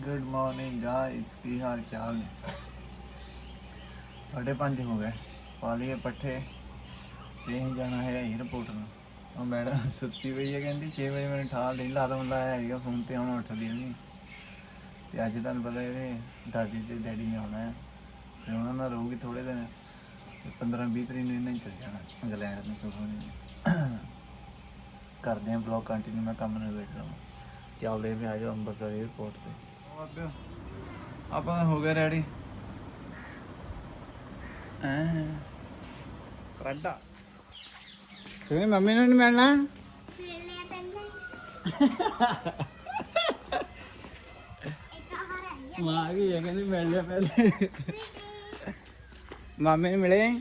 Good morning guys ਕੀ ਹਾਲ ਚਾਲ ਨੇ? ਸਾਢੇ 5 ਹੋ ਗਏ। ਪਾ ਲਈਏ ਪੱਠੇ। ਤੇ ਜਾਣਾ ਹੈ ਏਅਰਪੋਰਟ ਨੂੰ। ਉਹ ਮੈਡਮ ਸੁੱਤੀ ਪਈ ਹੈ, ਕਹਿੰਦੀ 6 ਵਜੇ ਮੈਨੂੰ ਠਾਲ ਨਹੀਂ ਲਾਦਮ ਲਾਇਆ ਹੈਗਾ ਫੋਨ ਤੇ ਹੁਣ ਉੱਠਦੀ ਨਹੀਂ। ਤੇ ਅੱਜ ਤੁਹਾਨੂੰ ਪਤਾ ਇਹਦੇ ਦਾਦੀ ਤੇ ਡੈਡੀ ਨੇ ਆਉਣਾ ਹੈ ਤੇ ਉਹਨਾਂ ਨਾਲ ਰਹੂਗੀ ਥੋੜੇ ਦਿਨ। 15 20 ਤਰੀਕ ਨੂੰ ਇਹਨਾਂ ਹੀ ਜਾਣਾ, ਇੰਗਲੈਂਡ ਨੂੰ ਸਭ ਨੇ ਕਰਦੇ ਹਾਂ ਬਲੌਗ ਕੰਟੀਨਿਊ ਮੈਂ ਕੰਮ ਨੂੰ ਵੇਟ ਰਹਾ ਹਾਂ ਚੱਲਦੇ ਵੀ ਆ ਜਾਓ ਅੰਮ੍ਰਿਤਸਰ 에어ਪੋਰਟ ਤੇ। ਆਪਾਂ ਤਾਂ ਹੋ ਗਏ ਰੈਡੀ ਐ ਮੰਮੀ ਨੂੰ ਨਹੀਂ ਮਿਲਣਾ? ਮਾਂ ਵੀ ਇਹ ਕਹਿੰਦੀ ਮਿਲ ਲਿਆ ਪਹਿਲੇ। ਮਾਮੇ ਨੂੰ ਮਿਲੇ?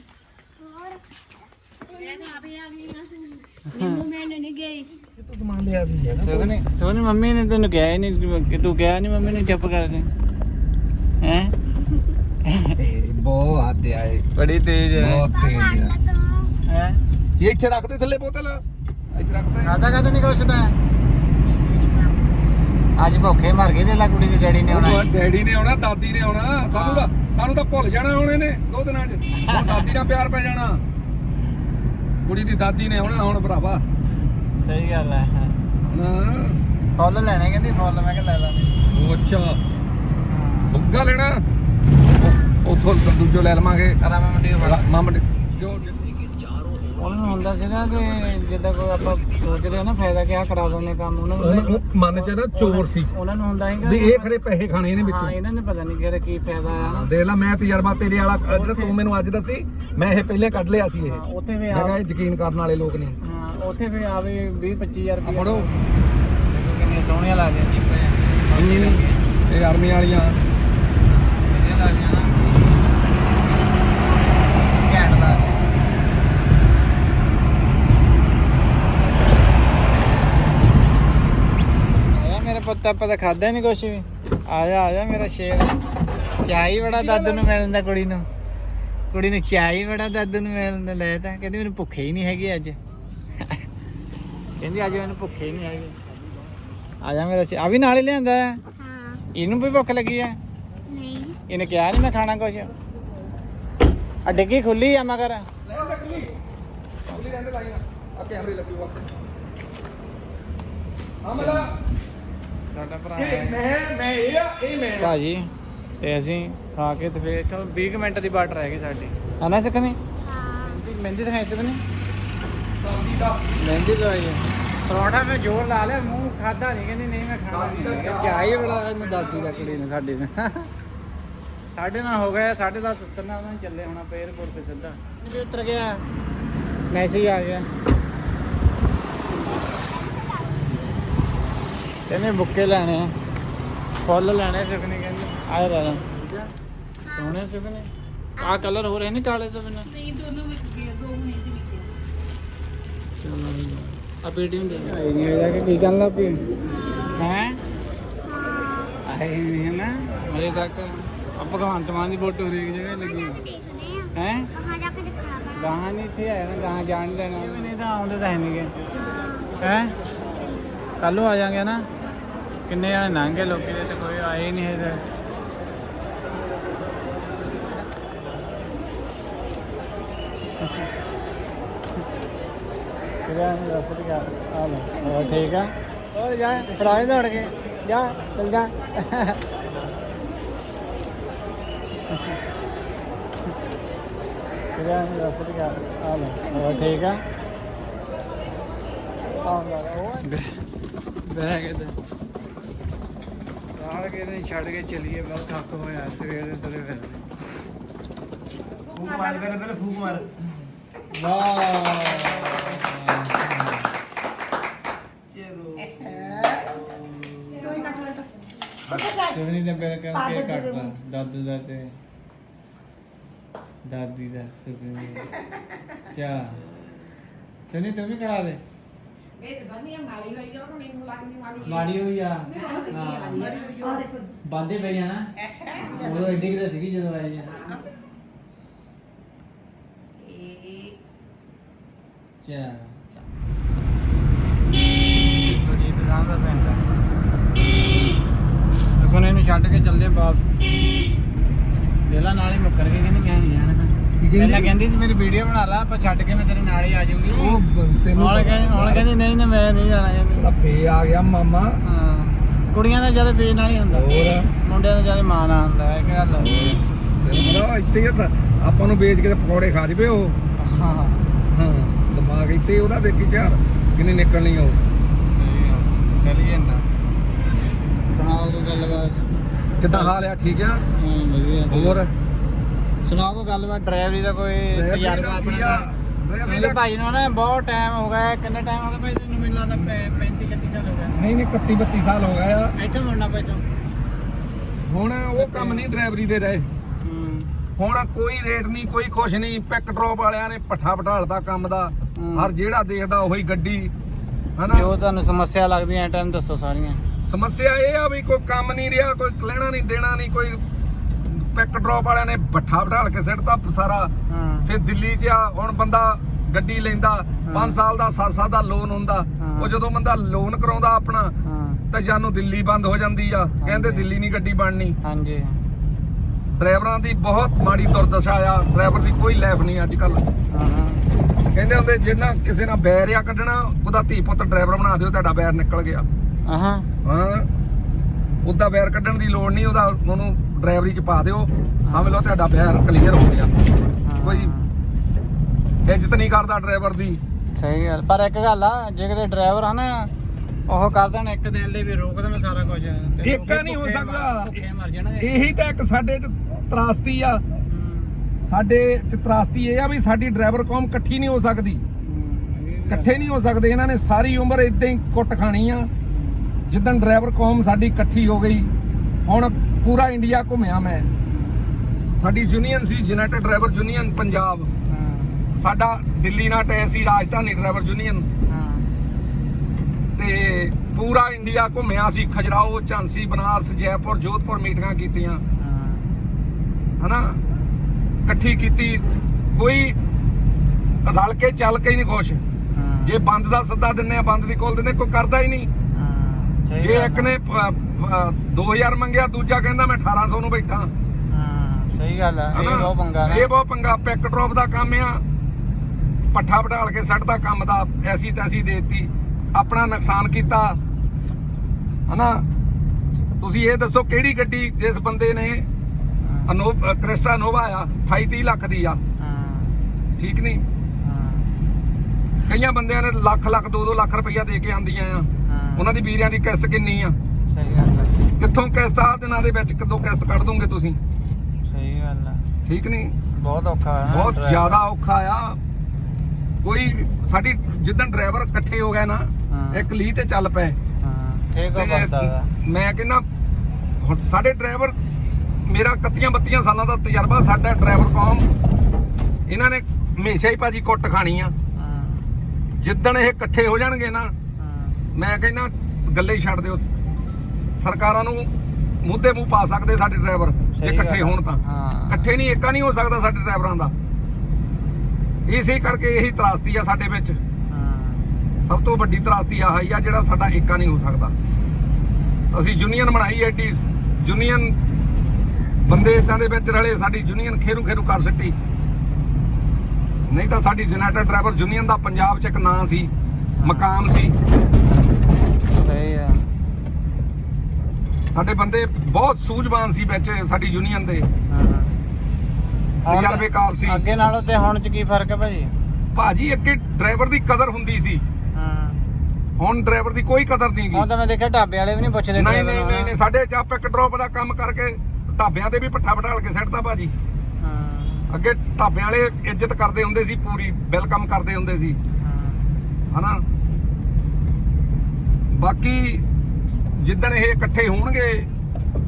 ਤੂੰ ਸਮਾਨ ਲਿਆ ਸੀ ਯਾਰ ਸੋਨੀ ਸੋਨੀ ਮੰਮੀ ਨੇ ਤੈਨੂੰ ਕਿਹਾ ਹੀ ਨਹੀਂ ਕਿ ਤੂੰ ਕਿਹਾ ਨਹੀਂ ਮੰਮੀ ਨੇ ਚੁੱਪ ਕਰ ਦੇ। ਹੈ? ਬਹੁਤ ਆਦੇ ਆਏ ਬੜੀ ਤੇਜ਼ ਹੈ ਬਹੁਤ ਤੇਜ਼ ਆ। ਹੈ? ਇਹ ਇੱਥੇ ਰੱਖ ਦੇ ਥੱਲੇ ਬੋਤਲ। ਇੱਥੇ ਰੱਖ ਦੇ। ਖਾਦਾ ਖਾਦਾ ਨਹੀਂ ਕੁਛ ਤਾਂ? ਅੱਜ ਭੁੱਖੇ ਮਰ ਗਏ ਤੇ ਲਾ ਕੁੜੀ ਦੇ ਡੈਡੀ ਨੇ ਆਉਣਾ। ਡੈਡੀ ਨੇ ਆਉਣਾ ਦਾਦੀ ਨੇ ਆਉਣਾ। ਸਾਨੂੰ ਤਾਂ ਸਾਨੂੰ ਤਾਂ ਭੁੱਲ ਜਾਣਾ ਹੁਣ ਇਹਨੇ ਦੋ ਦਿਨਾਂ 'ਚ। ਦਾਦੀ ਨਾਲ ਪਿਆਰ ਪੈ ਜਾਣਾ। ਕੁੜੀ ਦੀ ਦਾਦੀ ਨੇ ਆਉਣਾ ਹੁਣ ਭਰਾਵਾ। ਸਹੀ ਗੱਲ ਹੈ। ਹੁਣ ਫੁੱਲ ਲੈਣੇ ਕਹਿੰਦੀ ਫੁੱਲ ਮੈਂ ਕਿਹਾ ਲੈ ਲਾ ਉਹ ਅੱਛਾ। ਬੁੱਗਾ ਲੈਣਾ? ਉਹ- ਉੱਥੋਂ ਦੂਜੋ ਲੈ ਲਵਾਂਗੇ। ਕਰਾਂ ਮੈਂ ਮੰਡੀ ਕੋਲ ਮਾਮਾ ਜੋ ਉਹਨਾਂ ਨੂੰ ਹੁੰਦਾ ਸੀਗਾ ਕਿ ਜਿੱਦਾਂ ਕੋਈ ਆਪਾਂ ਸੋਚ ਰਹੇ ਹਾਂ ਨਾ ਫਾਇਦਾ ਕਿਆ ਕਰਾ ਦਿੰਦੇ ਕੰਮ ਉਹਨਾਂ ਨੂੰ ਉਹ ਮਨ ਚ ਨਾ ਚੋਰ ਸੀ। ਉਹਨਾਂ ਨੂੰ ਹੁੰਦਾ ਸੀਗਾ ਵੀ ਇਹ ਖਰੇ ਪੈਸੇ ਖਾਣੇ ਇਹਨੇ ਹਾਂ ਵਿੱਚੋਂ ਇਹਨਾਂ ਨੇ ਪਤਾ ਨਹੀਂ ਕਿਹੜਾ ਕੀ ਫਾਇਦਾ ਆ। ਨਾ ਦੇਖ ਲੈ ਮੈਂ ਤਜਰਬਾ ਤੇਰੇ ਵਾਲਾ ਅਹ ਜਿਹੜਾ ਤੂੰ ਮੈਨੂੰ ਅੱਜ ਦੱਸੀ ਮੈਂ ਇਹ ਪਹਿਲੇ ਕੱਢ ਲਿਆ ਸੀ ਇਹ। ਹਾਂ, ਉੱਥੇ ਵੀ ਮੈਂ ਆ ਕਿਹਾ ਇਹ ਯਕੀਨ ਕਰਨ ਵਾਲੇ ਲੋਕ ਨਹੀਂ। ਹਾਂ ਉੱਥੇ ਵੀ ਆਵੇ 20 25000 ਰੁਪਏ ਫੜੋ। ਦੇਖੋ ਕਿੰਨੀਆਂ ਸੋਹਣੀਆਂ ਲੱਗਦੀਆਂ ਜੀ ਪਏ ਇਹ ਆਰਮੀ ਵਾਲੀਆਂ ਵਧੀਆ ਲੱਗਦੀਆਂ ਨਾ ਘੈਂਟ ਲੱਗਦੀਆਂ ਪੁੱਤ ਆਪਾਂ ਤਾਂ ਖਾਦਾ ਨਹੀਂ ਕੁਛ ਵੀ। ਆ ਜਾ ਆ ਜਾ ਮੇਰਾ ਸ਼ੇਰ। ਚਾਹੀ ਬੜਾ ਦਾਦੂ ਨੂੰ ਮਿਲਣ ਦਾ ਕੁੜੀ ਨੂੰ। ਕੁੜੀ ਨੂੰ ਚਾਹੀ ਬੜਾ ਦਾਦੂ ਨੂੰ ਮਿਲਣ ਦਾ ਲੈ ਤਾਂ। ਕਹਿੰਦੀ ਮੈਨੂੰ ਭੁੱਖੇ ਹੀ ਨਹੀਂ ਹੈਗੀ ਅੱਜ। ਕਹਿੰਦੀ ਅੱਜ ਮੈਨੂੰ ਭੁੱਖੇ ਹੀ ਨਹੀਂ ਹੈਗੇ। ਆ ਜਾ ਮੇਰਾ ਆ ਵੀ ਨਾਲ ਹੀ ਲਿਆਂਦਾ ਹੈ। ਹਾਂ। ਇਹਨੂੰ ਵੀ ਭੁੱਖ ਲੱਗੀ ਹੈ? ਨਹੀਂ। ਇਹਨੇ ਕਿਹਾ ਨਹੀਂ ਮੈਂ ਖਾਣਾ ਕੁਛ। ਆ ਡਿੱਗੀ ਖੁੱਲੀ ਆ ਮਗਰ। ਖੁੱਲੀ ਰਹਿੰਦੇ ਲਾਈਨ ਆ ਕੈਮਰੇ ਲੱਗੇ ਹੋਆ ਸਾਹਮਣਾ ਸਾਡਾ ਭਰਾ ਇਹ ਮੈਂ ਮੈਂ ਇਹ ਆ ਇਹ ਮੈਂ ਆ। ਭਾਜੀ ਤੇ ਅਸੀਂ ਖਾ ਕੇ ਤੇ ਫੇਰ ਇੱਥੋਂ 20 ਕੁ ਮਿੰਟ ਦੀ ਬਾਟ ਰਹਿ ਗਈ ਸਾਡੀ। ਆਣਾ ਸਕਨੇ ਹਾਂ। ਮਹਿੰਦੀ ਦਿਖਾਈ ਸਕਨੇ ਦਾਦੀ ਦਾ। ਮਹਿੰਦੀ ਲਵਾਈ ਹੈ। ਪਰੌਂਠਾ ਮੈਂ ਜ਼ੋਰ ਲਾ ਲਿਆ ਮੂੰਹ ਖਾਦਾ ਨਹੀਂ ਕਹਿੰਦੀ ਨਹੀਂ ਮੈਂ ਖਾਣਾ। ਨਹੀਂ ਚਾਹੀ ਬੜਾ ਇਹਨੂੰ ਦਾਦੀ ਦਾ ਕੁੜੀ ਨੇ ਸਾਡੇ ਨੇ ਸਾਡੇ ਨਾਲ ਹੋ ਗਿਆ ਸਾਢੇ ਦਸ ਉਤਰਨਾ ਉਹਨਾਂ ਨੇ ਚੱਲੇ ਹੋਣਾ ਪੇ 에어ਪੋਰਟ ਤੇ ਸਿੱਧਾ। ਉਤਰ ਗਿਆ। ਮੈਸੇਜ ਆ ਗਿਆ। ਕਹਿੰਦੇ ਬੁੱਕੇ ਲੈਣੇ ਆ। ਫੁੱਲ ਲੈਣੇ ਸੁਖਨੇ ਕਹਿੰਦੇ। ਆਏ ਲੈ ਲੈ। ਸੋਹਣੇ ਸੁਖਨੇ। ਆ ਕਲਰ ਹੋ ਰਹੇ ਨੇ ਕਾਲੇ ਤੋਂ ਬਿਨਾਂ? ਨਹੀਂ ਦੋਨੋਂ ਵਿੱਚ ਗਏ ਦੋ ਹੁਣੇ ਦੇ ਵਿੱਚ। ਆ ਪੇਟੀਐਮ ਦੇ ਆਈ ਨਹੀਂ ਹੋਇਆ ਕਿ ਕੀ ਕਰਨ ਲੱਗ ਪਈ? ਹੈ? ਆਈ ਨਹੀਂ ਹੈ ਨਾ। ਹਜੇ ਤੱਕ ਆ ਭਗਵੰਤ ਮਾਨ ਦੀ ਫੋਟੋ ਹਰੇਕ ਜਗ੍ਹਾ ਲੱਗੀ ਹੈ ਕਹਾਂ ਜਾ ਕੇ ਗਾਹਾਂ ਨਹੀਂ ਇੱਥੇ ਆਇਆ ਨਾ ਗਾਹਾਂ ਜਾਣ ਨਹੀਂ ਦੇਣਾ। ਨਹੀਂ ਤਾਂ ਆਉਂਦੇ ਤਾਂ ਹੈ ਨਹੀਂਗੇ ਹੈ? ਕੱਲ ਨੂੰ ਆ ਜਾਾਂਗੇ ਨਾ। ਕਿੰਨੇ ਜਣੇ ਲੰਘੇ ਲੋਕੀ ਦੇ ਤੇ ਕੋਈ ਆਏ ਨਹੀਂ ਹੈ ਕਿਹੜਾ ਦੱਸ ਰਿਹਾ ਆ ਲੈ। ਹੋਰ ਠੀਕ ਆ? ਹੋਰ ਜਾ ਫੜਾਏ ਦੌੜ ਕੇ। ਜਾ ਚਲ ਜਾ। ਕਿਹੜਾ ਦੱਸ ਰਿਹਾ ਆ ਲੈ। ਠੀਕ ਆ? ਆਉਂਦਾ ਉਹ ਬਹਿ ਕੇ ਤੇ। ਰਾਹ ਕੇ ਤੇ ਛੱਡ ਕੇ ਚਲੀਏ ਬਹੁਤ ਥੱਕ ਹੋਇਆ ਸਵੇਰ ਦੇ ਤੁਰੇ ਫਿਰਦੇ ਫੂਕ ਮਾਰ ਪਹਿਲੇ ਪਹਿਲੇ ਫੂਕ ਮਾਰ। ਵਾਹ ਸੁਣੀ ਨੇ ਬੈਲ ਕਰਕੇ ਕੱਟਦਾ ਦਾਦੂ ਦਾ ਤੇ ਦਾਦੀ ਦਾ ਸੁਣੀ ਚਾ। ਸੁਣੀ ਤੂੰ ਵੀ ਕਰਾ ਦੇ। ਮਾੜੀ ਹੋਈ ਆ ਹਾਂ ਬਾਂਦੇ ਪਈ ਆ ਨਾ ਉਹ ਐਡੀ ਕਿਤੇ ਸੀਗੀ ਜਦੋਂ ਆਈ ਆ ਚਾ ਸੁਜੀਤ ਸਾਹਿਬ ਦਾ ਪਿੰਡ ਆ ਸੁਖਨੇ ਨੂੰ ਛੱਡ ਕੇ ਚੱਲਦੇ ਵਾਪਸ ਵੇਲਾ ਨਾਲ ਹੀ ਮੁੱਕਰ ਕੇ ਕਹਿੰਦੀ ਮੈਂ ਨਹੀਂ ਜਾਣਾ ਕੀ ਪਹਿਲਾਂ ਕਹਿੰਦੀ ਸੀ ਮੇਰੀ ਵੀਡੀਓ ਬਣਾ ਲਾ ਆਪਾਂ ਛੱਡ ਕੇ ਮੈਂ ਤੇਰੇ ਨਾਲ ਹੀ ਆ ਜਾਊਂਗੀ। ਉਹ ਬ- ਤੈਨੂੰ ਹੁਣ ਕਹਿੰਦੀ ਹੁਣ ਕਹਿੰਦੀ ਨਹੀਂ ਨਹੀਂ ਮੈਂ ਨਹੀਂ ਜਾਣਾ ਕਹਿੰਦੀ ਪਤਾ ਫੇ ਆ ਗਿਆ ਮਾਮਾ। ਹਾਂ। ਕੁੜੀਆਂ ਦਾ ਜ਼ਿਆਦਾ ਬੇਜ ਨਾਲ ਹੀ ਹੁੰਦਾ। ਹੋਰ? ਮੁੰਡਿਆਂ ਦਾ ਜ਼ਿਆਦਾ ਮਾਂ ਨਾਲ ਹੁੰਦਾ ਇਹ ਗੱਲ ਹੈ ਤੈਨੂੰ ਪਤਾ ਇੱਥੇ ਹੀ ਆ ਤਾਂ ਆਪਾਂ ਨੂੰ ਵੇਚ ਕੇ ਤੇ ਪਕੌੜੇ ਖਾ ਜਵੇ ਉਹ। ਹਾਂ। ਹਾਂ ਦਿਮਾਗ ਇੱਥੇ ਹੀ ਉਹਦਾ ਦੇਖੀ ਝਾਰ ਕਿੰਨੀ ਨਿਕਲਣੀ ਆ ਉਹ। ਸਹੀ ਆ ਚੱਲੀ ਜਾਂਦਾ। ਸੁਣਾਓ ਕੋਈ ਗੱਲਬਾਤ? ਕਿੱਦਾਂ ਹਾਲ ਆ? ਠੀਕ ਆ? ਹਾਂ ਵਧੀਆ ਹੋਰ? ਸੁਣਾਓ ਕੋਈ ਗੱਲਬਾਤ? ਡਰਾਈਵਰੀ ਦਾ ਕੋਈ ਤਜਰਬਾ ਆਪਣਾ ਮੇਰੇ ਭਾਈ ਨੂੰ ਨਾ ਬਹੁਤ ਟਾਈਮ ਹੋ ਗਿਆ ਕਿੰਨਾ ਟਾਈਮ ਹੋ ਗਿਆ ਭਾਈ ਤੈਨੂੰ? ਮੈਨੂੰ ਲੱਗਦਾ 35 36 ਸਾਲ ਹੋ ਗਿਆ ਨਹੀਂ ਨਹੀਂ 31 32 ਸਾਲ ਹੋ ਗਏ ਆ। ਇੱਥੇ ਮੁੜਨਾ ਪਈ ਤੂੰ? ਹੁਣ ਉਹ ਕੰਮ ਨਹੀਂ ਡਰਾਈਵਰੀ ਦੇ ਰਹੇ। ਹੁਣ ਕੋਈ ਰੇਟ ਨਹੀਂ ਕੋਈ ਕੁਛ ਨਹੀਂ। ਪਿਕ ਡ੍ਰੌਪ ਵਾਲਿਆਂ ਨੇ ਪੱਠਾ ਪਟਾਲਦਾ ਕੰਮ ਦਾ। ਹਰ ਜਿਹੜਾ ਦੇਖਦਾ ਉਹੀ ਗੱਡੀ। ਹਨਾ? ਜੋ ਤੁਹਾਨੂੰ ਸਮੱਸਿਆ ਲੱਗਦੀ ਐ ਟਾਈਮ ਦੱਸੋ ਸਾਰੀਆਂ। ਸਮੱਸਿਆ ਇਹ ਆ ਵੀ ਕੋਈ ਕੰਮ ਨਹੀਂ ਰਿਹਾ ਕੋਈ ਲੈਣਾ ਨਹੀਂ ਦੇਣਾ ਨਹੀਂ ਕੋਈ ਪਿਕ ਡ੍ਰੌਪ ਵਾਲਿਆਂ ਨੇ ਪੱਠਾ ਪਟਾਲ ਕੇ ਸਿੱਟਦਾ ਸਾਰਾ। ਹਾਂ। ਫਿਰ ਦਿੱਲੀ 'ਚ ਆ ਹੁਣ ਬੰਦਾ ਗੱਡੀ ਲੈਂਦਾ 5 ਸਾਲ ਦਾ 7 ਸਾਲ ਦਾ ਲੋਨ ਹੁੰਦਾ। ਉਹ ਜਦੋਂ ਬੰਦਾ ਲੋਨ ਕਰਾਉਂਦਾ ਆਪਣਾ ਤਾਂ ਜਾਨੂੰ ਦਿੱਲੀ ਬੰਦ ਹੋ ਜਾਂਦੀ ਆ। ਕਹਿੰਦੇ ਦਿੱਲੀ ਨਹੀਂ ਗੱਡੀ ਬਣਨੀ। ਹਾਂਜੀ। ਡਰਾਈਵਰਾਂ ਦੀ ਬਹੁਤ ਮਾੜੀ ਦੁਰਦਸ਼ਾ ਆ। ਡਰਾਈਵਰ ਦੀ ਕੋਈ ਲਾਈਫ ਨਹੀਂ ਅੱਜ ਕੱਲ ਕਹਿੰਦੇ ਹੁੰਦੇ ਜਿਹੜਾ ਕਿਸੇ ਨਾਲ ਬੈਰ ਆ ਕੱਢਣਾ ਉਹਦਾ ਧੀ ਪੁੱਤ ਡਰਾਈਵਰ ਬਣਾ ਦਿਓ ਤੁਹਾਡਾ ਬੈਰ ਨਿਕਲ ਗਿਆ। ਆਹਾਂ ਹਾਂ। ਉਹਦਾ ਬੈਰ ਕੱਢਣ ਦੀ ਲੋੜ ਨਹੀਂ ਉਹਦਾ ਉਹਨੂੰ ਡਰਾਈਵਰੀ ਚ ਪਾ ਦਿਓ ਸਮਝ ਲਓ ਤੁਹਾਡਾ ਬੈਰ ਕਲੀਅਰ ਹੋ ਗਿਆ। ਕੋਈ ਇੱਜ਼ਤ ਨਹੀਂ ਕਰਦਾ ਡਰਾਈਵਰ ਦੀ। ਸਹੀ ਗੱਲ ਪਰ ਇੱਕ ਗੱਲ ਆ ਜੇ ਕਿਤੇ ਡਰਾਈਵਰ ਆ ਨਾ ਉਹ ਕਰ ਦੇਣ ਇੱਕ ਦਿਨ ਲਈ ਵੀ ਰੋਕ ਦੇਣ ਸਾਰਾ ਕੁਝ ਇੱਕ ਨਹੀਂ ਹੋ ਸਕਦਾ। ਇਹੀ। ਤਾਂ ਇੱਕ ਸਾਡੇ ਚ ਤਰਾਸਤੀ ਆ। ਸਾਡੇ ਚ ਤਰਾਸਤੀ ਇਹ ਆ ਵੀ ਸਾਡੀ ਡਰਾਈਵਰ ਕੌਮ ਇਕੱਠੀ ਨਹੀਂ ਹੋ ਸਕਦੀ। ਇਕੱਠੇ ਨਹੀਂ ਹੋ ਸਕਦੇ ਇਹਨਾਂ ਨੇ ਸਾਰੀ ਉਮਰ ਇਦਾਂ ਹੀ ਕੁੱਟ ਖਾਣੀ ਆ। ਜਿੱਦਣ ਡਰਾਈਵਰ ਕੌਮ ਸਾਡੀ ਇਕੱਠੀ ਹੋ ਗਈ ਹੁਣ ਪੂਰਾ ਇੰਡੀਆ ਘੁੰਮਿਆ ਮੈਂ। ਸਾਡੀ ਯੂਨੀਅਨ ਸੀ ਯੂਨਾਈਟਿਡ ਡਰਾਈਵਰ ਯੂਨੀਅਨ ਪੰਜਾਬ। ਸਾਡਾ ਦਿੱਲੀ ਨਾਲ ਟੈ ਸੀ ਰਾਜਧਾਨੀ ਡਰਾਈਵਰ ਯੂਨੀਅਨ। ਹਾਂ। ਤੇ ਪੂਰਾ ਇੰਡੀਆ ਘੁੰਮਿਆ ਸੀ ਖਜਰਾਓ ਝਾਂਸੀ ਬਨਾਰਸ ਜੈਪੁਰ ਜੋਧਪੁਰ ਮੀਟਿੰਗਾਂ ਕੀਤੀਆਂ। ਹਾਂ। ਹਨਾ? ਇਕੱਠੀ ਕੀਤੀ। ਕੋਈ ਰਲ ਕੇ ਚੱਲ ਕੇ ਹੀ ਨਹੀਂ ਕੁਛ ਜੇ ਬੰਦ ਦਾ ਸੱਦਾ ਦਿੰਨੇ ਆ ਬੰਦ ਦੀ ਕੋਲ ਦਿੰਨੇ ਕੋਈ ਕਰਦਾ ਹੀ ਨਹੀਂ। ਜੇ ਇੱਕ। ਨੇ 2000 ਮੰਗਿਆ ਦੂਜਾ ਕਹਿੰਦਾ ਮੈਂ 1800 ਨੂੰ ਬੈਠਾ। ਹਾਂ ਸਹੀ ਗੱਲ ਆ ਇਹ ਹਨਾ? ਬਹੁਤ ਪੰਗਾ ਨਾ। ਇਹ ਬਹੁਤ ਪੰਗਾ ਪਿਕ ਡ੍ਰੌਪ ਦਾ ਕੰਮ ਆ। ਪੱਠਾ ਪਟਾਲ ਕੇ ਸੱਟ ਦਾ ਕੰਮ ਦਾ ਐਸੀ ਤੈਸੀ ਦੇਤੀ। ਆਪਣਾ ਨੁਕਸਾਨ ਕੀਤਾ। ਹਨਾ? ਤੁਸੀਂ ਇਹ ਦੱਸੋ ਕਿਹੜੀ ਗੱਡੀ ਜਿਸ ਬੰਦੇ ਨੇ ਹਾਂ, ਅਨੋ ਕ੍ਰਿਸਟਾ ਨੋਵਾ ਆ 28 30 ਲੱਖ ਦੀ ਆ। ਹਾਂ। ਠੀਕ ਨਹੀਂ? ਹਾਂ। ਕਈਆਂ ਬੰਦਿਆਂ ਨੇ ਲੱਖ ਲੱਖ 2-2 ਲੱਖ ਰੁਪਈਆ ਦੇ ਕੇ ਆਂਦੀਆਂ ਆ। ਹਾਂ। ਉਹਨਾਂ ਦੀ ਵੀਰਿਆਂ ਦੀ ਕਿਸ਼ਤ ਕਿੰਨੀ ਆ? ਸਹੀ ਗੱਲ ਆ। ਕਿੱਥੋਂ ਕਿਸ਼ਤ ਆ? ਦਿਨਾਂ ਦੇ ਵਿੱਚ ਕਦੋਂ ਕਿਸ਼ਤ ਕੱਢ ਦੋਗੇ ਤੁਸੀਂ? ਸਹੀ ਗੱਲ ਆ। ਠੀਕ ਨਹੀਂ? ਬਹੁਤ ਔਖਾ ਹੈ ਨਾ ਬਹੁਤ driver। ਜ਼ਿਆਦਾ ਔਖਾ ਆ। ਕੋਈ ਸਾਡੀ ਜਿੱਦਣ ਡਰਾਈਵਰ ਇਕੱਠੇ ਹੋ ਗਏ ਨਾ ਹਾਂ। ਇੱਕ ਲੀ ਤੇ ਚੱਲ ਪਏ। ਹਾਂ ਠੀਕ ਹੋ ਤੇ ਸਕਦਾ? ਮੈਂ ਕਹਿੰਦਾ ਹੁਣ ਸਾਡੇ ਡਰਾਈਵਰ ਮੇਰਾ 31 32 ਸਾਲਾਂ ਦਾ ਤਜਰਬਾ ਸਾਡਾ ਡਰਾਈਵਰ ਕੌਮ ਇਹਨਾਂ ਨੇ ਹਮੇਸ਼ਾ ਹੀ ਭਾਜੀ ਕੁੱਟ ਖਾਣੀ ਆ। ਹਾਂ। ਜਿੱਦਣ ਇਹ ਇਕੱਠੇ ਹੋ ਜਾਣਗੇ ਨਾ ਹਾਂ। ਮੈਂ ਕਹਿੰਦਾ ਗੱਲੇ ਹੀ ਛੱਡ ਦਿਓ। ਸਰਕਾਰਾਂ ਨੂੰ ਮੁੱਦੇ ਮੂੰਹ ਪਾ ਸਕਦੇ ਸਾਡੇ ਡਰਾਈਵਰ ਜੇ ਸਹੀ ਇਕੱਠੇ ਗੱਲ ਆ। ਹੋਣ ਤਾਂ। ਹਾਂ। ਇਕੱਠੇ ਨਹੀਂ ਏਕਾ ਨਹੀਂ ਹੋ ਸਕਦਾ ਸਾਡੇ ਡਰਾਈਵਰਾਂ ਦਾ। ਇਸੇ ਕਰਕੇ ਇਹੀ ਤਰਾਸਤੀ ਆ ਸਾਡੇ ਵਿੱਚ। ਹਾਂ। ਸਭ ਤੋਂ ਵੱਡੀ ਤਰਾਸਤੀ ਆਹ ਹੀ ਆ ਜਿਹੜਾ ਸਾਡਾ ਏਕਾ ਨਹੀਂ ਹੋ ਸਕਦਾ। ਅਸੀਂ ਯੂਨੀਅਨ ਬਣਾਈ ਐਡੀ ਯੂਨੀਅਨ ਬੰਦੇ ਇਦਾਂ ਦੇ ਵਿੱਚ ਰਲੇ ਸਾਡੀ ਯੂਨੀਅਨ ਖੇਰੂ ਖੇਰੂ ਕਰ ਸਿੱਟੀ। ਨਹੀਂ ਤਾਂ ਸਾਡੀ ਯੂਨਾਈਟਿਡ ਡਰਾਈਵਰ ਯੂਨੀਅਨ ਦਾ ਪੰਜਾਬ 'ਚ ਇੱਕ ਨਾਂ ਸੀ ਮਕਾਮ ਸੀ ਸਹੀ ਆ ਸਾਡੇ ਬੰਦੇ ਬਹੁਤ ਸੂਝਵਾਨ ਸੀ ਵਿੱਚ ਸਾਡੀ ਯੂਨੀਅਨ ਦੇ। ਹਾਂ। ਤਜਰਬੇਕਾਰ ਸੀ। ਅੱਗੇ ਨਾਲੋਂ ਤੇ ਹੁਣ ਚ ਕੀ ਫ਼ਰਕ ਹੈ ਭਾਜੀ? ਭਾਜੀ ਅੱਗੇ ਡਰਾਈਵਰ ਦੀ ਕਦਰ ਹੁੰਦੀ ਸੀ। ਹੁਣ ਡਰਾਈਵਰ ਦੀ ਕੋਈ ਕਦਰ ਨਹੀਂ ਹੁਣ ਗਈ ਤਾਂ ਮੈਂ ਦੇਖਿਆ ਢਾਬੇ ਵਾਲੇ ਵੀ ਨਹੀਂ ਪੁੱਛਦੇ ਨਹੀਂ ਨਹੀਂ ਨਹੀਂ ਨਹੀਂ ਸਾਡੇ ਚਾਪ ਇੱਕ ਡ੍ਰੌਪ ਦਾ ਕੰਮ ਕਰਕੇ ਢਾਬਿਆਂ ਤੇ ਵੀ ਪੱਠਾ ਪਟਾਲ ਕੇ ਸਿੱਟਦਾ ਭਾਜੀ। ਹਾਂ। ਅੱਗੇ ਢਾਬਿਆਂ ਵਾਲੇ ਇੱਜ਼ਤ ਕਰਦੇ ਹੁੰਦੇ ਸੀ ਪੂਰੀ ਵੈਲਕਮ ਕਰਦੇ ਹੁੰਦੇ ਸੀ। ਹਾਂ। ਹਨਾ? ਬਾਕੀ ਜਿੱਦਣ ਇਹ ਇਕੱਠੇ ਹੋਣਗੇ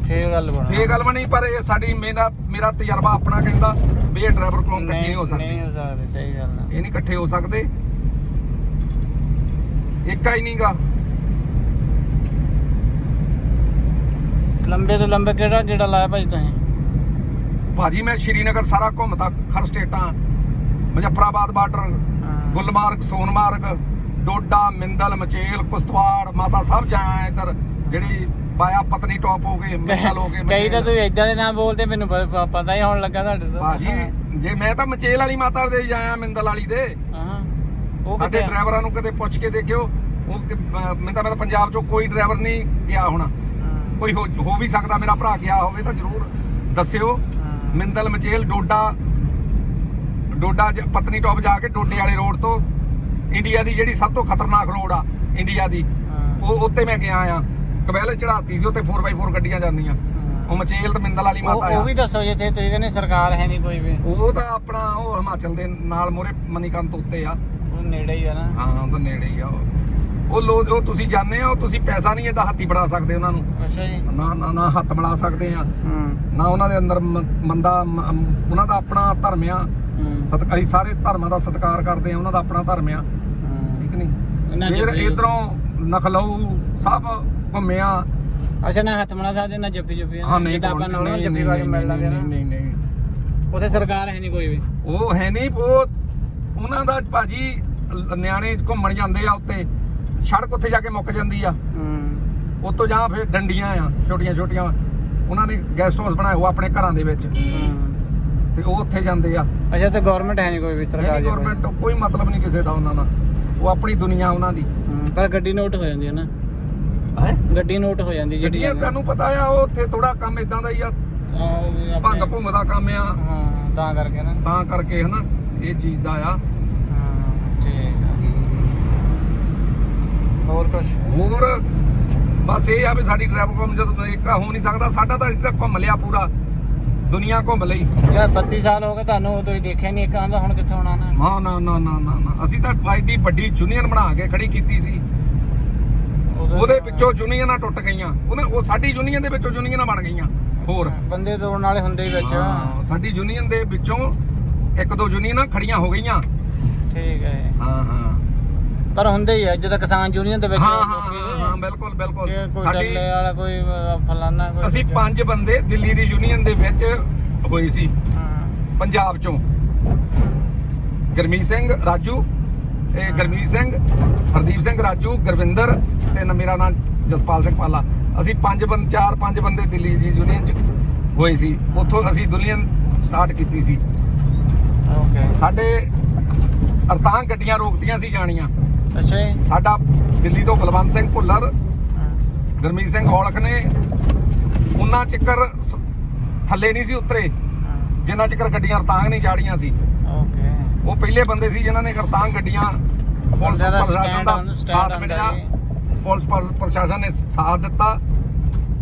ਫੇਰ ਗੱਲ ਬਣਾ। ਇਹ ਗੱਲ ਬਣੀ ਪਰ ਇਹ ਸਾਡੀ ਮੇਰਾ ਮੇਰਾ ਤਜਰਬਾ ਆਪਣਾ ਕਹਿੰਦਾ ਵੀ ਇਹ ਡਰਾਈਵਰ ਕੋਲੋਂ ਇਕੱਠੇ ਨਹੀਂ ਹੋ ਨਹੀਂ ਸਕਦੇ। ਹੋ ਸਕਦੇ ਸਹੀ ਗੱਲ ਆ। ਇਹ ਨਹੀਂ ਇਕੱਠੇ ਹੋ ਸਕਦੇ। ਇੱਕਾ ਹੀ ਨਹੀਂਗਾ ਲੰਬੇ ਤੋਂ ਲੰਬੇ ਕਿਹੜਾ ਕਿਹੜਾ ਲਾਇਆ ਭਾਜੀ ਤੁਸੀਂ? ਭਾਜੀ ਮੈਂ ਸ਼੍ਰੀਨਗਰ ਸਾਰਾ ਘੁੰਮਦਾ ਖਰ ਸਟੇਟਾਂ। ਮੁਜ਼ੱਫਰਾਬਾਦ ਬਾਰਡਰ ਗੁਲਮਾਰਗ ਸੋਨਮਾਰਗ ਡੋਡਾ ਮਿੰਦਲ ਮਚੇਲ ਕੁਸਤਵਾੜ ਮਾਤਾ ਸਭ ਜਾਇਆ ਇੱਧਰ। ਜਿਹੜੀ ਬਾਇਆ ਪਤਨੀ ਟੌਪ ਹੋ ਗਏ ਮਿਸਾਲ ਹੋ ਗਏ ਕਈ ਤਾਂ ਮਚੇਲ। ਤੁਸੀਂ ਇਦਾਂ ਦੇ ਨਾਮ ਬੋਲਦੇ ਮੈਨੂੰ ਪ- ਪ- ਪਤਾ ਹੀ ਹੋਣ ਲੱਗਾ ਤੁਹਾਡੇ ਤੋਂ। ਭਾਜੀ ਜੇ ਮੈਂ ਤਾਂ ਮਚੇਲ ਵਾਲੀ ਮਾਤਾ ਦੇ ਜਾਇਆ ਮਿੰਦਲ ਵਾਲੀ ਦੇ। ਹਾਂ ਉਹ ਸਾਡੇ ਕਿੱਥੇ ਆ? ਡਰਾਈਵਰਾਂ ਨੂੰ ਕਦੇ ਪੁੱਛ ਕੇ ਦੇਖਿਓ ਉਹ ਕਿ- ਮੈਂ ਤਾਂ ਮੈਂ ਤਾਂ ਪੰਜਾਬ ਚੋਂ ਕੋਈ ਡਰਾਈਵਰ ਨਹੀਂ ਗਿਆ ਹੋਣਾ। ਹਾਂ, ਕੋਈ ਹੋ ਹੋ ਵੀ ਸਕਦਾ ਮੇਰਾ ਭਰਾ ਗਿਆ ਹੋਵੇ ਤਾਂ ਜ਼ਰੂਰ ਦੱਸਿਓ। ਹਾਂ। ਮਿੰਦਲ ਮਚੇਲ ਡੋਡਾ। ਡੋਡਾ ਜ- ਪਤਨੀ ਟੌਪ ਜਾ ਕੇ ਡੋਡੇ ਵਾਲੇ ਰੋਡ ਤੋਂ। ਇੰਡੀਆ ਦੀ ਜਿਹੜੀ ਸਭ ਤੋਂ ਖਤਰਨਾਕ ਰੋਡ ਆ ਇੰਡੀਆ ਦੀ। ਹਾਂ, ਉਹ ਉੱਤੇ ਮੈਂ ਗਿਆ ਆ। ਕਬੈਲ ਚੜਾਤੀ ਸੀ ਉੱਤੇ 4x4 ਗੱਡੀਆਂ ਜਾਂਦੀਆਂ। ਉਹ ਮਚੇਲ ਤੇ ਮਿੰਦਲ ਵਾਲੀ ਮਾਤਾ ਉਹ ਆ। ਵੀ ਦੱਸੋ ਜਿੱਥੇ ਤੁਸੀਂ ਕਹਿੰਦੇ ਸਰਕਾਰ ਹੈ ਨਹੀਂ ਕੋਈ ਵੀ। ਉਹ ਤਾਂ ਆਪਣਾ ਉਹ ਹਿਮਾਚਲ ਦੇ ਨਾਲ ਮੋਰੇ ਮਨੀਕੰਤ ਉੱਤੇ ਆ। ਉਹ ਨੇੜੇ ਹੀ ਆ ਨਾ। ਹਾਂ ਉਹ ਤਾਂ ਨੇੜੇ ਹੀ ਆ ਉਹ। ਉਹ ਲੋਕ ਉਹ ਤੁਸੀਂ ਜਾਣਦੇ ਆ ਉਹ ਤੁਸੀਂ ਪੈਸਾ ਨਹੀਂ ਇਹਦਾ ਹੱਥੀ ਬੜਾ ਸਕਦੇ ਉਹਨਾਂ ਨੂੰ। ਅੱਛਾ ਜੀ। ਨਾ ਨਾ ਨਾ ਹੱਥ ਮਿਲਾ ਸਕਦੇ ਆ। ਹਾਂ। ਨਾ ਉਹਨਾਂ ਦੇ ਅੰਦਰ ਮ- ਮੰਦਾ ਮ- ਉਹਨਾਂ ਦਾ ਆਪਣਾ ਧਰਮ ਆ। ਸਤਿ ਅਸੀਂ ਸਾਰੇ ਧਰਮਾਂ ਦਾ ਸਤਿਕਾਰ ਕਰਦੇ ਆ ਉਹਨਾਂ ਦਾ ਆਪਣਾ ਧਰਮ ਆ। ਹਾਂ। ਠੀਕ ਨਹੀਂ? ਫਿਰ ਇਧਰੋਂ ਨਖਲਊ ਸਭ ਘੁੰਮਿਆ। ਅੱਛਾ ਨਾ ਹੱਥ ਮਲਾ ਸਕਦੇ ਨਾ ਜੱਫੀ ਜੁਫੀ ਹਾਂ ਨਹੀਂ ਜਿੱਦਾਂ ਆਪਾਂ ਨਹੀਂ, ਜੱਫੀ ਪਾ ਕੇ ਮਿਲ ਲਾਂਗੇ ਨਾ ਨਹੀਂ ਨਹੀਂ ਨਹੀਂ। ਉਹਦੇ ਸਰਕਾਰ ਹੈ ਨਹੀਂ ਕੋਈ ਵੀ। ਉਹ ਹੈ ਨਹੀਂ ਉਹ ਉਹਨਾਂ ਦਾ ਭਾਜੀ ਨਿਆਣੇ ਘੁੰਮਣ ਜਾਂਦੇ ਆ ਉੱਤੇ ਸੜਕ ਉੱਥੇ ਜਾ ਕੇ ਮੁੱਕ ਜਾਂਦੀ ਆ। ਹਾਂ। ਉੱਤੋਂ ਜਾਂ ਫਿਰ ਡੰਡੀਆਂ ਆ ਛੋਟੀਆਂ ਛੋਟੀਆਂ। ਉਹਨਾਂ ਨੇ ਗੈਸਟ ਹਾਊਸ ਬਣਾਏ ਹੋ ਆਪਣੇ ਘਰਾਂ ਦੇ ਵਿੱਚ। ਹਾਂ। ਤੇ ਉਹ ਉੱਥੇ ਜਾਂਦੇ ਆ। ਅੱਛਾ ਤੇ ਗਵਰਨਮੈਂਟ ਹੈ ਨਹੀਂ ਕੋਈ ਵੀ ਸਰਕਾਰ ਦੀ ਕੋਈ? ਗਵਰਨਮੈਂਟ ਕੋਈ ਮਤਲਬ ਨਹੀਂ ਕਿਸੇ ਦਾ ਉਹਨਾਂ ਨਾਲ। ਉਹ ਆਪਣੀ ਦੁਨੀਆ ਉਹਨਾਂ ਦੀ। ਪਰ ਗੱਡੀ ਨੋਟ ਹੋ ਜਾਂਦੀ ਹੈ ਨਾ। ਹੈ? ਗੱਡੀ ਨੋਟ ਹੋ ਜਾਂਦੀ ਜਿਹੜੀ ਜਿਹੜੀਆਂ ਤੁਹਾਨੂੰ ਪਤਾ ਆ ਉਹ ਉੱਥੇ ਥੋੜਾ ਕੰਮ ਇਦਾਂ ਦਾ ਹੀ ਆ। ਆਪਣੇ- ਭੰਗ ਭੁੰਗ ਦਾ ਕੰਮ ਆ। ਹਾਂ ਤਾਂ ਕਰਕੇ ਨਾ। ਤਾਂ ਕਰਕੇ ਹਨਾ ਇਹ ਚੀਜ਼ ਦਾ ਆ। ਹਾਂ ਠੀਕ ਆ। ਹੋਰ ਕੁਝ ਹੋਰ ਬਸ ਇਹ ਆ ਵੀ ਸਾਡੀ ਟ੍ਰੈਫਿਕ ਕੌਮ ਜਦੋਂ ਏਕਾ ਹੋ ਨਹੀਂ ਸਕਦਾ ਸਾਡਾ ਤਾਂ ਅਸੀਂ ਤਾਂ ਘੁੰਮ ਲਿਆ ਪੂਰਾ ਦੁਨੀਆ ਘੁੰਮ ਲਈ। ਯਾਰ 32 ਸਾਲ ਹੋ ਗਏ ਤੁਹਾਨੂੰ ਹੀ ਦੇਖਿਆ ਨਹੀਂ ਇੱਕ ਆਂਦਾ ਹੁਣ ਕਿੱਥੇ ਹੋਣਾ ਨਾ। ਨਾ ਨਾ ਨਾ ਨਾ ਨਾ ਨਾ। ਅਸੀਂ ਤਾਂ ਐਡੀ ਵੱਡੀ ਯੂਨੀਅਨ ਬਣਾ ਕੇ ਖੜੀ ਕੀਤੀ ਸੀ। ਉਹਦੇ ਵਿੱਚੋਂ ਯੂਨੀਅਨਾਂ ਟੁੱਟ ਗਈਆਂ। ਉਹਨੇ ਉਹ ਸਾਡੀ ਯੂਨੀਅਨ ਦੇ ਵਿੱਚੋਂ ਯੂਨੀਅਨਾਂ ਬਣ ਗਈਆਂ। ਹੋਰ। ਬੰਦੇ ਤੋੜਨ ਵਾਲੇ ਹੁੰਦੇ ਹੀ ਵਿੱਚ। ਹਾਂ, ਸਾਡੀ ਯੂਨੀਅਨ ਦੇ ਵਿੱਚੋਂ ਇੱਕ ਦੋ ਯੂਨੀਅਨਾਂ ਖੜੀਆਂ ਹੋ ਗਈਆਂ। ਠੀਕ ਹੈ। ਹਾਂ ਹਾਂ। ਪਰ ਹੁੰਦੇ ਹੀ ਆ ਜਦੋਂ ਕਿਸਾਨ ਯੂਨੀਅਨ ਦੇ ਵਿੱਚ ਹਾਂ ਹਾਂ ਲੋਕੀ- ਹਾਂ, ਹਾਂ ਬਿਲਕੁਲ ਬਿਲਕੁਲ। ਕਿ ਕੋਈ ਸਾਡੀ ਡੱਲੇ ਵਾਲਾ ਕੋਈ ਫਲਾਨਾ ਕੋਈ ਅਸੀਂ। ਪੰਜ ਬੰਦੇ ਦਿੱਲੀ ਦੀ ਯੂਨੀਅਨ ਦੇ ਵਿੱਚ ਹੋਏ ਸੀ। ਹਾਂ। ਪੰਜਾਬ ਚੋਂ। ਗਰਮੀਤ ਸਿੰਘ ਰਾਜੂ ਇਹ ਗਰਮੀਤ ਸਿੰਘ ਹਰਦੀਪ ਸਿੰਘ ਰਾਜੂ ਗੁਰਵਿੰਦਰ ਤੇ ਨ- ਮੇਰਾ ਨਾਮ ਜਸਪਾਲ ਸਿੰਘ ਪਾਲਾ। ਅਸੀਂ ਪੰਜ ਬੰਦ ਚਾਰ ਪੰਜ ਬੰਦੇ ਦਿੱਲੀ ਦੀ ਯੂਨੀਅਨ ਚ ਹੋਏ ਸੀ। ਉੱਥੋਂ ਅਸੀਂ ਯੂਨੀਅਨ ਸਟਾਰਟ ਕੀਤੀ ਸੀ। ਓਕੇ ਸਾਡੇ ਅਰਤਾਂ ਗੱਡੀਆਂ ਰੋਕਦੀਆਂ ਸੀ ਜਾਣੀਆਂ। ਅੱਛਾ ਜੀ। ਸਾਡਾ ਦਿੱਲੀ ਤੋਂ ਬਲਵੰਤ ਸਿੰਘ ਭੁੱਲਰ ਗਰਮੀਤ ਸਿੰਘ ਔਲਖ ਨੇ ਉਹਨਾਂ ਚੱਕਰ ਥੱਲੇ ਨਹੀਂ ਸੀ ਉਤਰੇ। ਜਿੰਨਾ ਚੱਕਰ ਗੱਡੀਆਂ ਰਤਾਂਗ ਨਹੀਂ ਚਾੜੀਆਂ ਸੀ। ਉਹ ਪਹਿਲੇ ਬੰਦੇ ਸੀ ਜਿਨ੍ਹਾਂ ਨੇ ਰਤਾਂਗ ਗੱਡੀਆਂ ਪੁਲਿਸ ਪ੍ਰਸ਼ਾਸਨ ਦਾ ਸਾਥ ਮਿਲਿਆ। ਪੁਲਿਸ ਪਰ- ਪ੍ਰਸ਼ਾਸਨ ਨੇ ਸਾਥ ਦਿੱਤਾ।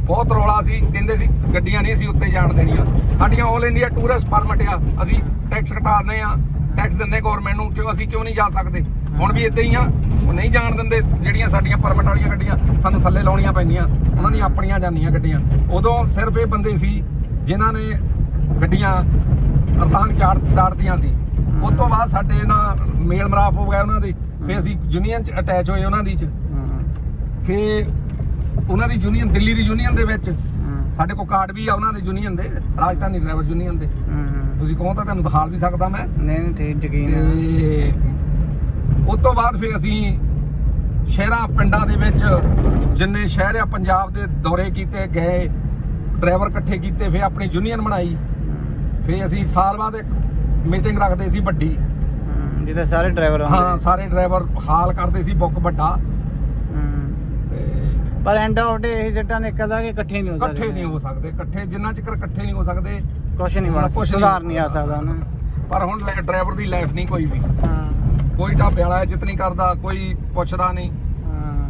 ਬਹੁਤ ਰੌਲਾ ਸੀ। ਕਹਿੰਦੇ ਸੀ ਗੱਡੀਆਂ ਨਹੀਂ ਸੀ ਉੱਤੇ ਜਾਣ ਦੇਣੀਆਂ। ਸਾਡੀਆਂ 올 ਇੰਡੀਆ ਟੂਰਿਸਟ ਪਰਮਿਟ ਆ। ਅਸੀਂ ਟੈਕਸ ਘਟਾਉਂਦੇ ਆ ਟੈਕਸ ਦਿੰਦੇ ਗਵਰਨਮੈਂਟ ਨੂੰ ਕਿਉਂ ਅਸੀਂ ਕਿਉਂ ਨਹੀਂ ਜਾ ਸਕਦੇ? ਹੁਣ ਵੀ ਇਦਾਂ ਹੀ ਆ। ਉਹ ਨਹੀਂ ਜਾਣ ਦਿੰਦੇ। ਜਿਹੜੀਆਂ ਸਾਡੀਆਂ ਪਰਮਿਟ ਵਾਲੀਆਂ ਗੱਡੀਆਂ ਸਾਨੂੰ ਥੱਲੇ ਲਾਉਣੀਆਂ ਪੈਂਦੀਆਂ। ਉਹਨਾਂ ਦੀਆਂ ਆਪਣੀਆਂ ਜਾਂਦੀਆਂ ਗੱਡੀਆਂ। ਉਦੋਂ ਸਿਰਫ ਇਹ ਬੰਦੇ ਸੀ ਜਿਨ੍ਹਾਂ ਨੇ ਗੱਡੀਆਂ ਰਤਾਂਗ ਚਾੜ ਚਾੜਦੀਆਂ ਸੀ। ਉਸ ਤੋਂ ਬਾਅਦ ਸਾਡੇ ਨਾਲ ਮੇਲ ਮਰਾਪ ਹੋ ਗਿਆ ਉਹਨਾਂ ਦੇ ਫਿਰ ਅਸੀਂ ਯੂਨੀਅਨ ਚ ਅਟੈਚ ਹੋਏ ਉਹਨਾਂ ਦੀ ਚ ਫਿਰ ਉਹਨਾਂ ਦੀ ਯੂਨੀਅਨ ਦਿੱਲੀ ਦੀ ਯੂਨੀਅਨ ਦੇ ਵਿੱਚ ਸਾਡੇ ਕੋਲ ਕਾਰਡ ਵੀ ਆ ਉਹਨਾਂ ਦੇ ਯੂਨੀਅਨ ਦੇ ਰਾਜਧਾਨੀ ਡਰਾਈਵਰ ਯੂਨੀਅਨ ਦੇ। ਤੁਸੀਂ ਕਹੋ ਤਾਂ ਤੁਹਾਨੂੰ ਦਿਖਾ ਵੀ ਸਕਦਾ ਮੈਂ ਨਹੀਂ ਨਹੀਂ ਠੀਕ ਯਕੀਨ। ਤੇ ਉਸ ਤੋਂ ਬਾਅਦ ਫਿਰ ਅਸੀਂ ਸ਼ਹਿਰਾਂ ਪਿੰਡਾਂ ਦੇ ਵਿੱਚ ਜਿੰਨੇ ਸ਼ਹਿਰ ਆ ਪੰਜਾਬ ਦੇ ਦੌਰੇ ਕੀਤੇ ਗਏ ਡਰਾਈਵਰ ਇਕੱਠੇ ਕੀਤੇ ਫਿਰ ਆਪਣੀ ਯੂਨੀਅਨ ਬਣਾਈ ਫਿਰ ਅਸੀਂ ਸਾਲ ਬਾਅਦ ਇੱਕ ਮੀਟਿੰਗ ਰੱਖਦੇ ਸੀ ਵੱਡੀ। ਹਾਂ, ਜਿੱਥੇ ਸਾਰੇ ਡਰਾਈਵਰ ਹਾਂ ਸਾਰੇ ਡਰਾਈਵਰ ਹਾਲ ਕਰਦੇ ਸੀ ਬੁੱਕ ਵੱਡਾ। ਤੇ ਪਰ ਐਂਡ ਆਫ ਡੇ ਇਹ ਸਿੱਟਾਂ ਨਿਕਲਦਾ ਕਿ ਇਕੱਠੇ ਨਹੀਂ ਹੋ ਸਕਦੇ। ਇਕੱਠੇ ਨਹੀਂ ਹੋ ਸਕਦੇ। ਇਕੱਠੇ ਜਿੰਨਾ ਚਿਰ ਇਕੱਠੇ ਨਹੀਂ ਹੋ ਸਕਦੇ ਕੁਛ ਨਹੀਂ ਬਣ ਕੁਛ ਨਹੀਂ ਸੁਧਾਰ ਨਹੀਂ ਆ ਸਕਦਾ ਨਾ। ਪਰ ਹੁਣ ਡਰਾਈਵਰ ਦੀ ਲਾਈਫ ਨਹੀਂ ਕੋਈ ਵੀ। ਹਾਂ। ਕੋਈ ਢਾਬੇ ਵਾਲਾ ਇੱਜ਼ਤ ਨਹੀਂ ਕਰਦਾ ਕੋਈ ਪੁੱਛਦਾ ਨਹੀਂ। ਹਾਂ।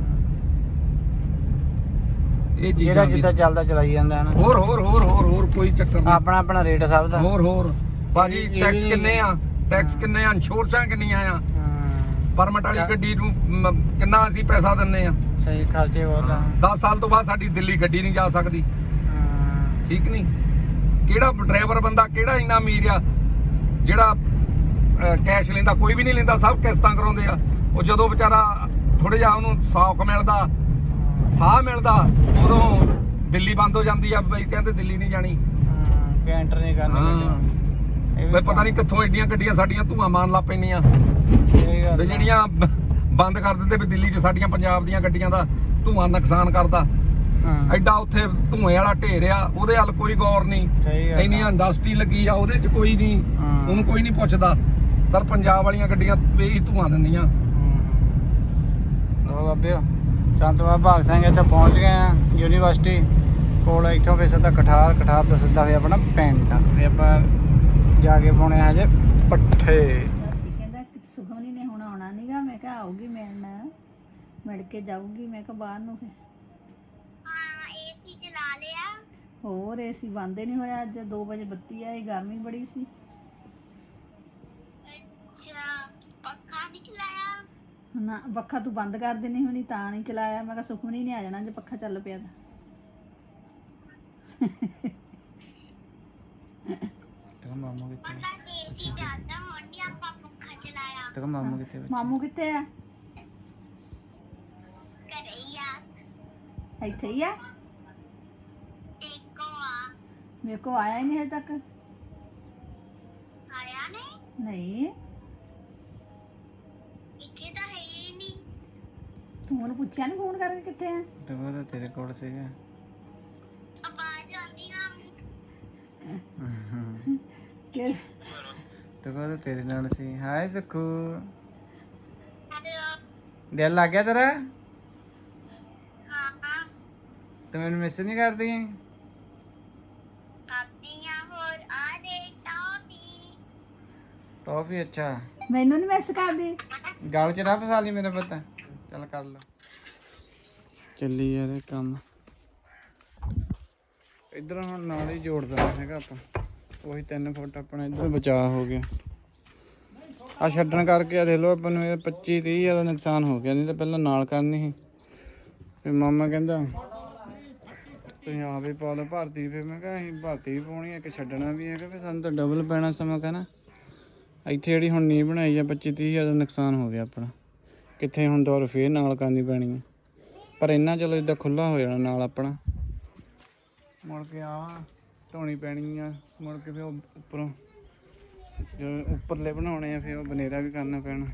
ਇਹ ਜਿਹੜਾ ਜਿੱਦਾਂ ਚੱਲਦਾ ਚਲਾਈ ਜਾਂਦਾ ਹੈ ਨਾ। ਹੋਰ ਹੋਰ ਹੋਰ ਹੋਰ ਹੋਰ ਕੋਈ ਚੱਕਰ ਨਹੀਂ। ਆਪਣਾ ਆਪਣਾ ਰੇਟ ਸਭ ਦਾ। ਹੋਰ ਹੋਰ। ਭਾਜੀ ਇਹ- ਟੈਕਸ ਕਿੰਨੇ ਆ? ਟੈਕਸ ਕਿੰਨੇ ਆ? ਇੰਸ਼ੋਰੈਂਸਾਂ ਕਿੰਨੀਆਂ ਆ? ਹਾਂ। ਪਰਮਿਟ ਵਾਲੀ ਕਿਆ- ਗੱਡੀ ਨੂੰ ਮ, ਕਿੰਨਾ ਅਸੀਂ ਪੈਸਾ ਦਿੰਨੇ ਆ? ਸਹੀ ਖਰਚੇ ਬਹੁਤ ਆ। 10 ਸਾਲ ਤੋਂ ਬਾਅਦ ਸਾਡੀ ਦਿੱਲੀ ਗੱਡੀ ਨਹੀਂ ਜਾ ਸਕਦੀ। ਹਾਂ। ਠੀਕ ਨਹੀਂ? ਕਿਹੜਾ ਡਰਾਈਵਰ ਬੰਦਾ ਕਿਹੜਾ ਇੰਨਾ ਅਮੀਰ ਆ ਜਿਹੜਾ ਕੈਸ਼ ਲੈਂਦਾ ਕੋਈ ਵੀ ਨਹੀਂ ਲੈਂਦਾ ਸਭ ਕਿਸ਼ਤਾਂ ਕਰਾਉਂਦੇ ਆ। ਉਹ ਜਦੋਂ ਵਿਚਾਰਾ ਥੋੜਾ ਜਿਹਾ ਉਹਨੂੰ ਸੌਖ ਮਿਲਦਾ ਸਾਹ ਮਿਲਦਾ ਉਦੋਂ ਦਿੱਲੀ ਬੰਦ ਹੋ ਜਾਂਦੀ ਆ ਬਈ ਕਹਿੰਦੇ ਦਿੱਲੀ ਨਹੀਂ ਜਾਣੀ। ਹਾਂ, ਕਿ ਐਂਟਰ ਨਹੀਂ ਕਰਨੀ ਹਾਂ। ਵੀ ਬਈ ਪਤਾ ਨਹੀਂ ਕਿੱਥੋਂ ਐਡੀਆਂ ਗੱਡੀਆਂ ਸਾਡੀਆਂ ਧੂਆਂ ਮਾਰਨ ਲੱਗ ਪੈਣੀਆਂ ਤੇ। ਜਿਹੜੀਆਂ ਬੰਦ ਕਰ ਦਿੰਦੇ ਵੀ ਦਿੱਲੀ 'ਚ ਸਾਡੀਆਂ ਪੰਜਾਬ ਦੀਆਂ ਗੱਡੀਆਂ ਦਾ ਧੂਆਂ ਨੁਕਸਾਨ ਕਰਦਾ। ਐਡਾ ਉੱਥੇ ਧੂਏ ਵਾਲਾ ਢੇਰ ਆ ਉਹਦੇ ਵੱਲ ਕੋਈ ਗੌਰ ਨਹੀਂ। ਇੰਨੀ ਇੰਡਸਟਰੀ ਲੱਗੀ ਆ ਉਹਦੇ 'ਚ ਕੋਈ ਨਹੀਂ। ਉਹਨੂੰ ਕੋਈ ਨਹੀਂ ਪੁੱਛਦਾ। ਸਰ ਪੰਜਾਬ ਵਾਲੀਆਂ ਗੱਡੀਆਂ ਇਹੀ ਧੂਆਂ ਦਿੰਦੀਆਂ। ਲੋ ਬਾਬਿਓ ਸੰਤ ਬਾਬਾ ਭਾਗ ਸਿੰਘ ਇੱਥੇ ਪਹੁੰਚ ਗਏ ਆ ਯੂਨੀਵਰਸਿਟੀ ਕੋਲ ਇੱਥੋਂ ਫਿਰ ਸਿੱਧਾ ਕਠਾਰ ਕਠਾਰ ਤੋਂ ਸਿੱਧਾ ਫਿਰ ਆਪਣਾ ਪਿੰਡ ਫਿਰ ਆਪਾਂ ਜਾ ਕੇ ਪਾਉਣੇ ਆ ਹਜੇ ਪੱਠੇ। ਕਹਿੰਦਾ ਕਿ ਸੁਖਮਨੀ ਨੇ ਹੁਣ ਆਉਣਾ ਨਹੀਂਗਾ ਮੈਂ ਕਿਹਾ ਆਊਗੀ ਮਿਲਣ ਮਿਲ ਕੇ ਜਾਊਗੀ। ਮੈਂ ਕਿਹਾ ਬਾਹਰ ਨੂੰ ਫਿਰ। ਹਾਂ ਏਸੀ ਚਲਾ ਲਿਆ। ਹੋਰ ਏਸੀ ਬੰਦ ਹੀ ਨਹੀਂ ਹੋਇਆ। ਅੱਜ 2 ਵਜੇ ਬੱਤੀ ਆਈ ਗਰਮੀ ਬੜੀ ਸੀ। ਅੱਛਾ ਪੱਖਾ ਨਹੀਂ ਚਲਾਇਆ? ਨਾ ਪੱਖਾ ਤੂੰ ਬੰਦ ਕਰ ਦੇਣੀ ਹੁਣੀ ਤਾਂ ਨਹੀਂ ਚਲਾਇਆ। ਮੈਂ ਕਿਹਾ ਸੁਖਮਨੀ ਨੇ ਆ ਜਾਣਾ ਜੇ ਪੱਖਾ ਚੱਲ ਪਿਆ ਤਾਂ। ਤੇ ਮਾਮੂ ਕਿੱਥੇ ਪਤਾ ਏਸੀ ਚੱਲਦਾ ਹੁਣ ਨਹੀਂ ਆਪਾਂ ਪੱਖਾ ਚਲਾਇਆ ਤੇ ਮਾਮੂ ਕਿੱਥੇ ਬੱਚੇ? ਮਾਮੂ ਕਿੱਥੇ ਆ ਆ ਇੱਥੇ ਹੀ ਆ ਆ ਮੇਰੇ ਕੋ ਆਇਆ ਹੀ ਨਹੀਂ ਹਜੇ ਤੱਕ ਆਇਆ ਨਹੀਂ ਨਹੀਂ ਇੱਥੇ ਤਾਂ ਹੈ ਹੀ ਨਹੀਂ ਤੂੰ ਉਹਨੂੰ ਪੁੱਛਿਆ ਨਹੀਂ ਫੋਨ ਕਰਕੇ ਕਿੱਥੇ ਆ ਤੇ ਉਹ ਤਾਂ ਤੇਰੇ ਕੋਲ ਸੀਗਾ ਆ ਕਿ ਤੇ ਤੇਰੇ ਨਾਲ ਸੀ। ਹਾਏ ਸੁਖੂ। ਦਿਲ ਲੱਗ ਗਿਆ ਤੇਰਾ? ਤੇ ਮੈਨੂੰ ਮਿਸ ਨਹੀਂ ਕਰਦੀ? ਆਪਣੀਆਂ ਹੋਰ। ਆ ਦੇ ਟੌਫੀ। ਟੌਫੀ ਅੱਛਾ। ਮੈਨੂੰ ਨਹੀਂ ਮਿਸ ਕਰਦੀ। ਗਲ ਚ ਨਾ ਫਸਾ ਲਈ ਮੇਰਾ ਪੁੱਤ। ਚੱਲ ਕਰ ਲਓ ਚੱਲੀ ਯਾਰ ਇਹ ਕੰਮ। ਇਧਰ ਹੁਣ ਨਾਲ ਹੀ ਜੋੜ ਦੇਣਾ ਹੈਗਾ ਆਪਾਂ। ਉਹੀ 3 ਫੁੱਟ ਆਪਣਾ ਇਧਰ। ਬਚਾਅ ਹੋ ਗਿਆ। ਆ ਛੱਡਣ ਕਰਕੇ ਆ ਦੇਖ ਲਓ, ਆਪਾਂ ਨੂੰ ਇਹ 25 30 ਦਾ ਨੁਕਸਾਨ ਹੋ ਗਿਆ। ਨਹੀਂ ਤਾਂ ਪਹਿਲਾਂ ਨਾਲ ਕਰਨੀ ਸੀ। ਫਿਰ ਮਾਮਾ ਕਹਿੰਦਾ, ਤੁਸੀਂ ਆਪ ਹੀ ਪਾ ਲਓ ਭਰਤੀ। ਫਿਰ ਮੈਂ ਕਿਹਾ, ਅਸੀਂ ਭਰਤੀ ਵੀ ਪਾਉਣੀ ਹੈ ਇੱਕ ਛੱਡਣਾ ਵੀ ਹੈਗਾ ਫਿਰ ਸਾਨੂੰ ਤਾਂ ਡਬਲ ਪੈਣਾ ਸਮਾਂ ਕਹਿਣਾ। ਇੱਥੇ ਜਿਹੜੀ ਹੁਣ ਨੀ ਬਣਾਈ ਆ 25 30 ਹਜ਼ਾਰ ਦਾ ਨੁਕਸਾਨ ਹੋ ਗਿਆ ਆਪਣਾ। ਕਿੱਥੇ ਹੁਣ ਦੁਬਾਰਾ ਫੇਰ ਨਾਲ ਕਰਨੀ ਪੈਣੀ ਹੈ ਪਰ ਇੰਨਾ ਚਲੋ ਇਦਾਂ ਖੁੱਲਾ ਹੋ ਜਾਣਾ ਨਾਲ ਆਪਣਾ। ਮੁੜ ਕੇ ਆ ਧੋਣੀ ਪੈਣੀ ਆ, ਮੁੜ ਕੇ ਫਿਰ ਉੱਪਰੋਂ ਜਦੋਂ ਉੱਪਰਲੇ ਬਣਾਉਣੇ ਆ, ਫਿਰ ਉਹ ਬਨੇਰਾ ਵੀ ਕਰਨਾ ਪੈਣਾ।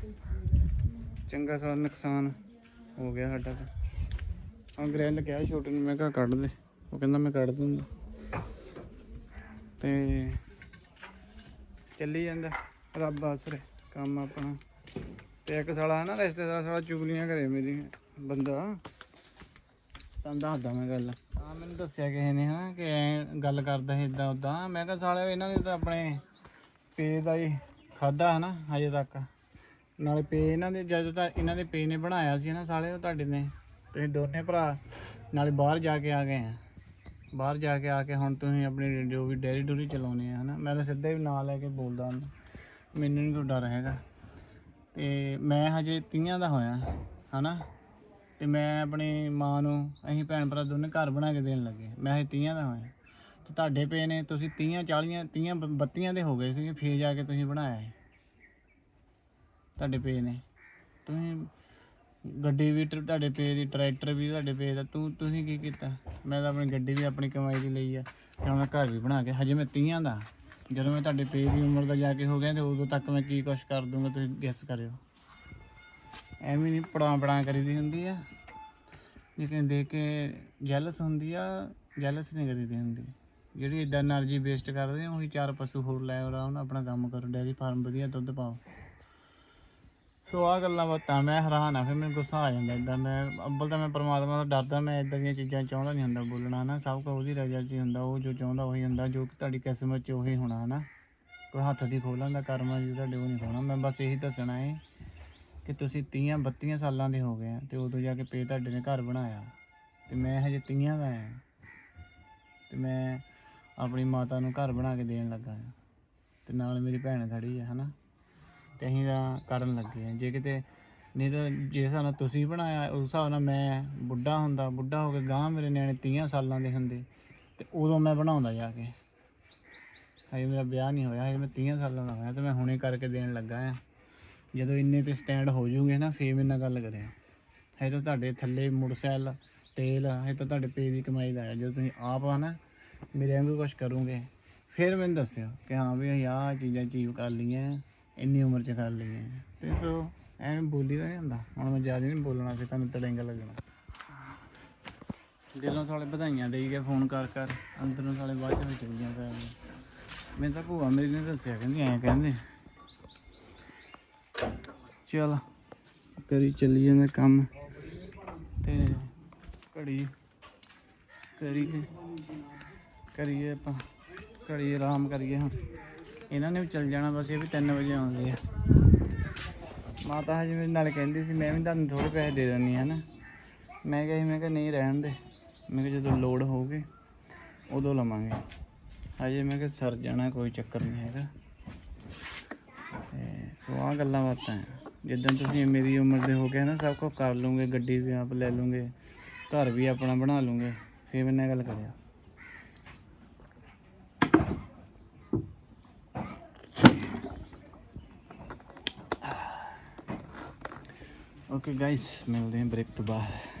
ਚੰਗਾ ਸਾਰਾ ਨੁਕਸਾਨ ਹੋ ਗਿਆ ਸਾਡਾ ਤਾਂ। ਹਾਂ ਗ੍ਰਿਲ ਕਿਹਾ ਛੋਟੇ ਨੂੰ, ਮੈਂ ਕਿਹਾ ਕੱਢ ਦੇ। ਉਹ ਕਹਿੰਦਾ ਮੈਂ ਕੱਢ ਦੂੰਗਾ। ਤੇ ਚੱਲੀ ਜਾਂਦਾ ਰੱਬ ਆਸਰੇ ਕੰਮ ਆਪਣਾ। ਤੇ ਇੱਕ ਸਾਲਾ ਹੈ ਨਾ, ਰਿਸ਼ਤੇਦਾਰ ਸਾਲਾ ਚੁਗਲੀਆਂ ਕਰੇ ਮੇਰੀ ਬੰਦਾ ਤਾਂ ਦੱਸਦਾ ਮੈਂ ਗੱਲ। ਹਾਂ, ਮੈਨੂੰ ਦੱਸਿਆ ਕਿਸੇ ਨੇ, ਹਾਂ, ਕਿ ਐਂ ਗੱਲ ਕਰਦਾ ਸੀ ਇਦਾਂ ਉਦਾਂ ਮੈਂ ਕਿਹਾ ਸਾਲੇ ਇਹਨਾਂ ਨੇ ਤਾਂ ਆਪਣੇ ਪੇ ਦਾ ਹੀ ਖਾਦਾ ਹੈ ਨਾ ਹਜੇ ਤੱਕ। ਨਾਲੇ ਪੇ ਇਹਨਾਂ ਦੇ, ਜਦ ਤਾਂ ਇਹਨਾਂ ਦੇ ਪੇ ਨੇ ਬਣਾਇਆ ਸੀ ਨਾ ਸਾਲੇ ਉਹ ਤੁਹਾਡੇ ਨੇ। ਤੁਸੀਂ ਦੋਨੇ ਭਰਾ, ਨਾਲੇ ਬਾਹਰ ਜਾ ਕੇ ਆ ਗਏ ਆ। ਬਾਹਰ ਜਾ ਕੇ ਆ ਕੇ ਹੁਣ ਤੁਸੀਂ ਆਪਣੀ ਜੋ ਵੀ ਡੈਰੀ ਡੂਰੀ ਚਲਾਉਨੇ ਆ ਹਨਾ, ਮੈਂ ਤਾਂ ਸਿੱਧਾ ਹੀ ਨਾਂ ਲੈ ਕੇ ਬੋਲਦਾ ਹੁੰਦਾ ਮੈਨੂੰ ਨਹੀਂ ਕੋਈ ਡਰ ਹੈਗਾ। ਤੇ ਮੈਂ ਹਜੇ ਤੀਆਂ ਦਾ ਹੋਇਆ, ਹਨਾ। ਤੇ ਮੈਂ ਆਪਣੀ ਮਾਂ ਨੂੰ, ਅਸੀਂ ਭੈਣ ਭਰਾ ਦੋਨੇ ਘਰ ਬਣਾ ਕੇ ਦੇਣ ਲੱਗੇ। ਮੈਂ ਹਜੇ ਤੀਆਂ ਦਾ ਹੋਇਆ। ਤੇ ਤੁਹਾਡੇ ਪਏ ਨੇ, ਤੁਸੀਂ ਤੀਆਂ ਚਾਲੀਆਂ ਤੀਆਂ ਬ- ਬੱਤੀਆਂ ਦੇ ਹੋ ਗਏ ਸੀ ਫੇਰ ਜਾ ਕੇ ਤੁਸੀਂ ਬਣਾਇਆ ਹੈ ਤੁਹਾਡੇ ਪਏ ਨੇ। ਤੁਸੀਂ ਗੱਡੀ ਵੀ ਟਰ- ਤੁਹਾਡੇ ਪੇ ਦੀ, ਟਰੈਕਟਰ ਵੀ ਤੁਹਾਡੇ ਪੇ ਦਾ। ਤੂੰ, ਤੁਸੀਂ ਕੀ ਕੀਤਾ? ਮੈਂ ਤਾਂ ਆਪਣੀ ਗੱਡੀ ਵੀ ਆਪਣੀ ਕਮਾਈ ਦੀ ਲਈ ਆ। ਤੇ ਹੁਣ ਮੈਂ ਘਰ ਵੀ ਬਣਾ ਕੇ, ਹਜੇ ਮੈਂ ਤੀਆਂ ਦਾ। ਜਦੋਂ ਮੈਂ ਤੁਹਾਡੇ ਪੇ ਦੀ ਉਮਰ ਦਾ ਜਾ ਕੇ ਹੋ ਗਿਆ, ਤੇ ਉਦੋਂ ਤੱਕ ਮੈਂ ਕੀ ਕੁਛ ਕਰ ਦੂੰਗਾ, ਤੁਸੀਂ ਗੈਸ ਕਰਿਓ। ਐਵੇਂ ਨਹੀਂ ਪੜਾਂ ਪੜਾਂ ਕਰੀਦੀ ਹੁੰਦੀ ਆ। ਲੇਕਿਨ ਦੇਖ ਕੇ ਜੈਲਸ ਹੁੰਦੀ ਆ ਜੈਲਸ ਨਹੀਂ ਕਰੀਦੀ ਹੁੰਦੀ। ਜਿਹੜੀ ਇਦਾਂ એનર્ਜੀ ਵੇਸਟ ਕਰਦੇ ਉਹੀ ਚਾਰ ਪਸ਼ੂ ਹੋਰ ਲੈ ਆਉਣਾ ਉਹਨਾਂ ਆਪਣਾ ਕੰਮ ਕਰੋ, ਡੈਰੀ ਫਾਰਮ ਵਧੀਆ ਦੁੱਧ ਪਾਓ। ਸੋ ਆ ਗੱਲਾਂ ਬਾਤਾਂ, ਮੈਂ ਹੈਰਾਨ ਆ, ਫਿਰ ਮੈਂ ਗੁੱਸਾ ਆ ਜਾਂਦਾ ਇਦਾਂ ਮੈਂ ਅੱਬਲ ਤਾਂ ਮੈਂ ਪਰਮਾਤਮਾ ਦਾ ਡਰਦਾ, ਮੈਂ ਇਦਾਂ ਦੀਆਂ ਚੀਜ਼ਾਂ ਚਾਹੁੰਦਾ ਨਹੀਂ ਹੁੰਦਾ ਬੋਲਣਾ ਨਾ ਸਭ ਕੁਝ ਉਹਦੀ ਰਜ਼ਾ 'ਚ ਹੁੰਦਾ, ਉਹ ਜੋ ਚਾਹੁੰਦਾ ਉਹੀ ਹੁੰਦਾ, ਜੋ ਕਿ ਤੁਹਾਡੀ ਕਿਸਮਤ 'ਚ ਉਹੀ ਹੋਣਾ ਹੈ ਨਾ ਕੋਈ ਹੱਥ ਦੀ ਖੋਲਾਂ ਦਾ ਕਰਮਾ ਜੀ ਤੁਹਾਡੇ ਉਹ ਨਹੀਂ ਹੋਣਾ ਮੈਂ ਬਸ ਇਹੀ ਦੱਸਣਾ ਹੈ ਕਿ ਤੁਸੀਂ 30 32 ਸਾਲਾਂ ਦੇ ਹੋ ਗਏ ਆ ਤੇ ਉਦੋਂ ਜਾ ਕੇ ਪੇ ਤੁਹਾਡੇ ਨੇ ਘਰ ਬਣਾਇਆ। ਤੇ ਮੈਂ ਹਜੇ ਤੀਆਂ ਦਾ ਆ। ਤੇ ਮੈਂ ਆਪਣੀ ਮਾਤਾ ਨੂੰ ਘਰ ਬਣਾ ਕੇ ਦੇਣ ਲੱਗਾ ਆ। ਤੇ ਨਾਲ ਮੇਰੀ ਭੈਣ ਖੜੀ ਆ, ਹਨਾ? ਤੇ ਅਸੀਂ ਤਾਂ ਕਰਨ ਲੱਗੇ ਆ। ਜੇ ਕਿਤੇ ਨਹੀਂ ਤਾਂ ਜੇ ਹਿਸਾਬ ਨਾਲ ਤੁਸੀਂ ਬਣਾਇਆ, ਉਸ ਹਿਸਾਬ ਨਾਲ ਮੈਂ ਬੁੱਢਾ ਹੁੰਦਾ, ਬੁੱਢਾ ਹੋ ਕੇ ਗਾਂ ਮੇਰੇ ਨਿਆਣੇ 30 ਸਾਲਾਂ ਦੇ ਹੁੰਦੇ। ਤੇ ਉਦੋਂ ਮੈਂ ਬਣਾਉਂਦਾ ਜਾ ਕੇ। ਹਜੇ ਮੇਰਾ ਵਿਆਹ ਨਹੀਂ ਹੋਇਆ, ਹਜੇ ਮੈਂ 30 ਸਾਲਾਂ ਦਾ ਹੋਇਆ ਤੇ ਮੈਂ ਹੁਣੇ ਕਰਕੇ ਦੇਣ ਲੱਗਾ ਆ। ਜਦੋਂ ਇੰਨੇ ਤੇ ਸਟੈਂਡ ਹੋ ਜੂਗੇ ਨਾ, ਫੇਰ ਮੇਰੇ ਨਾਲ ਗੱਲ ਕਰਿਆ ਹਜੇ ਤਾਂ ਤੁਹਾਡੇ ਥੱਲੇ ਮੋਟਰਸਾਈਕਲ, ਤੇਲ ਹਜੇ ਤਾਂ ਤੁਹਾਡੇ ਪੇ ਦੀ ਕਮਾਈ ਦਾ ਆ। ਜਦੋਂ ਤੁਸੀਂ ਆਪ ਆ ਨਾ, ਮੇਰੇ ਵਾਂਗੂ ਕੁਝ ਕਰੋਗੇ। ਫਿਰ ਮੈਨੂੰ ਦੱਸਿਓ ਕਿ ਹਾਂ ਵੀ ਅਸੀਂ ਆਹ ਚੀਜ਼ਾਂ ਅਚੀਵ ਕਰ ਲਈਆਂ, ਇੰਨੀ ਉਮਰ 'ਚ ਕਰ ਲਈਆਂ। ਤੇ ਸੋ, ਐਵੇਂ ਬੋਲੀ ਦਾ ਨਹੀਂ ਹੁੰਦਾ। ਹੁਣ ਮੈਂ ਜ਼ਿਆਦਾ ਨਹੀਂ ਬੋਲਣਾ ਫਿਰ ਤੁਹਾਨੂੰ ਤੜੰਗਾ ਲੱਗਣਾ। ਦਿਲੋਂ ਸਾਲੇ ਵਧਾਈਆਂ ਦੇਈ ਗਏ ਫੋਨ ਕਰ ਕਰ। ਅੰਦਰੋਂ ਸਾਲੇ ਬਾਅਦ ਚ ਚੁਗਲੀਆਂ ਪੈ ਮੈਂ ਤਾਂ ਭੂਆ ਮੇਰੀ ਨੇ ਦੱਸਿਆ, ਕਹਿੰਦੀ ਐਂ ਕਹਿੰਦੇ। ਚਲ ਕਰੀ ਚੱਲੀ ਜਾਂਦਾ ਕੰਮ। ਤੇ ਘੜੀ ਕਰੀਏ ਕਰੀਏ ਆਪਾਂ ਕਰੀਏ ਆਰਾਮ ਕਰੀਏ ਹੁਣ। ਇਹਨਾਂ ਨੇ ਵੀ ਚੱਲ ਜਾਣਾ ਬਸ ਇਹ ਵੀ 3 ਵਜੇ ਆਉਂਦੇ ਆ। ਮਾਤਾ ਹਜੇ ਮੇਰੇ ਨਾਲ ਕਹਿੰਦੀ ਸੀ ਮੈਂ ਵੀ ਤੁਹਾਨੂੰ ਥੋੜੇ ਪੈਸੇ ਦੇ ਦਿੰਦੀ ਹਾਂ ਨਾ। ਮੈਂ ਕਿਹਾ ਮੈਂ ਕਿਹਾ ਨਹੀਂ ਰਹਿਣ ਦੇ। ਮੈਂ ਕਿਹਾ ਜਦੋਂ ਲੋੜ ਹੋਊਗੀ ਉਦੋਂ ਲਵਾਂਗੇ। ਹਜੇ ਮੈਂ ਕਿਹਾ ਸਰ ਜਾਣਾ ਕੋਈ ਚੱਕਰ ਨਹੀਂ ਹੈਗਾ। ਤੇ ਸੋ ਆ ਗੱਲਾਂ ਬਾਤਾਂ ਹੈ। ਜਿੱਦਾਂ ਤੁਸੀਂ ਮੇਰੀ ਉਮਰ ਦੇ ਹੋ ਗਏ ਨਾ, ਸਭ ਕੁਝ ਕਰ ਲੂੰਗੇ, ਗੱਡੀ ਵੀ ਆਪ ਲੈ ਲੂੰਗੇ, ਘਰ ਵੀ ਆਪਣਾ ਬਣਾ ਲੂੰਗੇ, ਫੇਰ ਮੈਂ ਨਾਲ ਗੱਲ ਕਰਿਆ। ਓਕੇ ਗਾਇਸ ਮਿਲਦੇ ਹਾਂ ਬ੍ਰੇਕ ਤੋਂ ਬਾਅਦ।